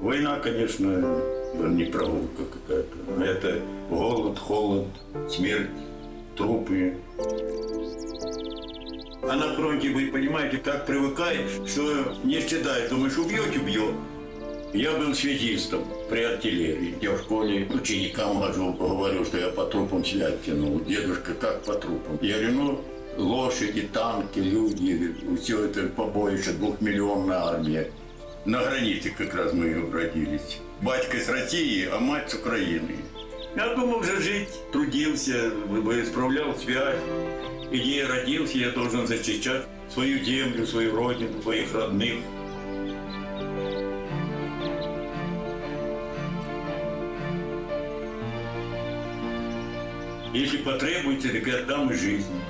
Война, конечно, не прогулка какая-то. Это голод, холод, смерть, трупы. А на фронте, вы понимаете, так привыкаешь, что не стыдаешь. Думаешь, убьет, убьет. Я был связистом при артиллерии. Я в школе ученикам хожу, говорю, что я по трупам связь тянул. Дедушка, как по трупам? Я говорю, ну, лошади, танки, люди, все это побоище, двухмиллионная армия. На границе как раз мы родились. Батька с России, а мать с Украины. Я думал же жить, трудился, исправлял связь. И где я родился, я должен защищать свою землю, свою родину, своих родных. Если потребуется, так я отдам и жизнь.